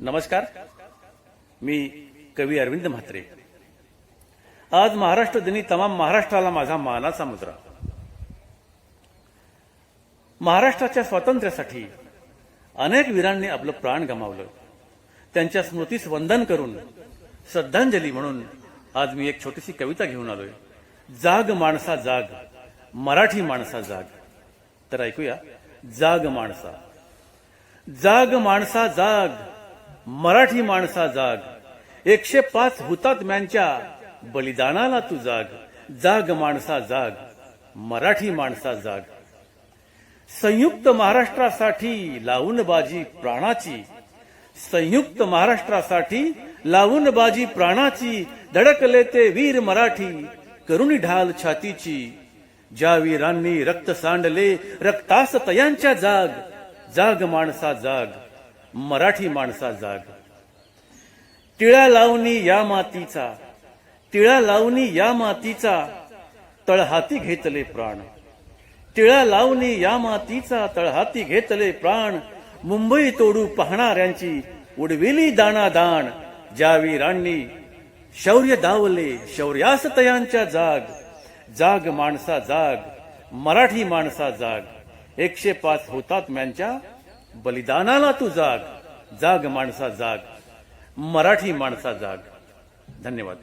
नमस्कार. मी कवी अरविंद म्हात्रे. आज महाराष्ट्र दिनी तमाम महाराष्ट्राला माझा मानाचा मुद्रा. महाराष्ट्राच्या स्वातंत्र्यासाठी अनेक वीरांनी आपलं प्राण गमावलं. त्यांच्या स्मृतीस वंदन करून श्रद्धांजली म्हणून आज मी एक छोटीशी कविता घेऊन आलोय. जाग माणसा जाग मराठी माणसा जाग. तर ऐकूया जाग माणसा. जाग माणसा जाग. मराठी माणसा जाग. एकशे पाच हुतात्म्यांच्या बलिदानाला तू जाग. जाग माणसा जाग. मराठी माणसा जाग. संयुक्त महाराष्ट्रासाठी लावून बाजी प्राणाची. संयुक्त महाराष्ट्रासाठी लावून बाजी प्राणाची. धडकले ते वीर मराठी. करुणी ढाल छातीची. ज्या वीरांनी रक्त सांडले रक्तास तयांच्या जाग. जाग माणसा जाग. मराठी माणसा जाग. टिळा लावणी या मातीचा टिळा लावणी या मातीचा तळहाती घेतले प्राण. टिळा लावणी या मातीचा तळहाती घेतले प्राण. मुंबई तोडू पाहणाऱ्यांची उडविली दाणादाण. ज्या वीरांनी शौर्य दावले शौर्यासतयांच्या जाग. जाग माणसा जाग मराठी माणसा जाग. एकशे पाच हुतात्म्यांच्या बलिदानाला तू जाग. जाग माणसा जाग. मराठी माणसा जाग. धन्यवाद.